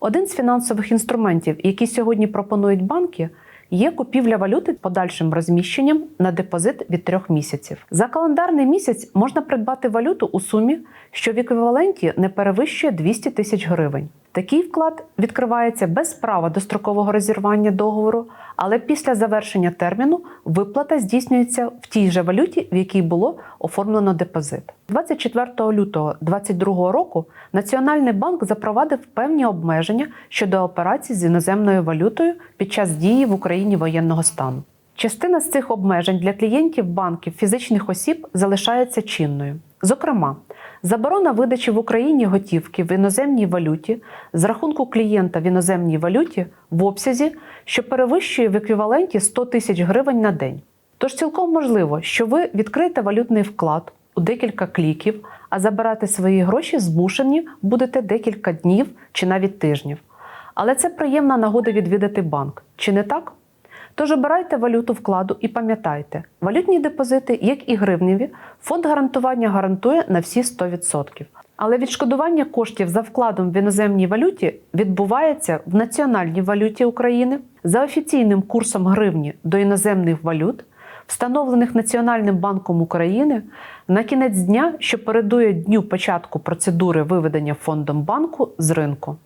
Один з фінансових інструментів, які сьогодні пропонують банки, є купівля валюти подальшим розміщенням на депозит від трьох місяців. За календарний місяць можна придбати валюту у сумі, що в еквіваленті не перевищує 200 тисяч гривень. Такий вклад відкривається без права дострокового розірвання договору, але після завершення терміну виплата здійснюється в тій же валюті, в якій було оформлено депозит. 24 лютого 2022 року Національний банк запровадив певні обмеження щодо операцій з іноземною валютою під час дії в Україні воєнного стану. Частина з цих обмежень для клієнтів банків фізичних осіб залишається чинною. Зокрема, заборона видачі в Україні готівки в іноземній валюті з рахунку клієнта в іноземній валюті в обсязі, що перевищує в еквіваленті 100 тисяч гривень на день. Тож цілком можливо, що ви відкриєте валютний вклад у декілька кліків, а забирати свої гроші змушені будете декілька днів чи навіть тижнів. Але це приємна нагода відвідати банк. Чи не так? Тож обирайте валюту вкладу і пам'ятайте, валютні депозити, як і гривневі, фонд гарантування гарантує на всі 100%. Але відшкодування коштів за вкладом в іноземній валюті відбувається в національній валюті України за офіційним курсом гривні до іноземних валют, встановлених Національним банком України на кінець дня, що передує дню початку процедури виведення фондом банку з ринку.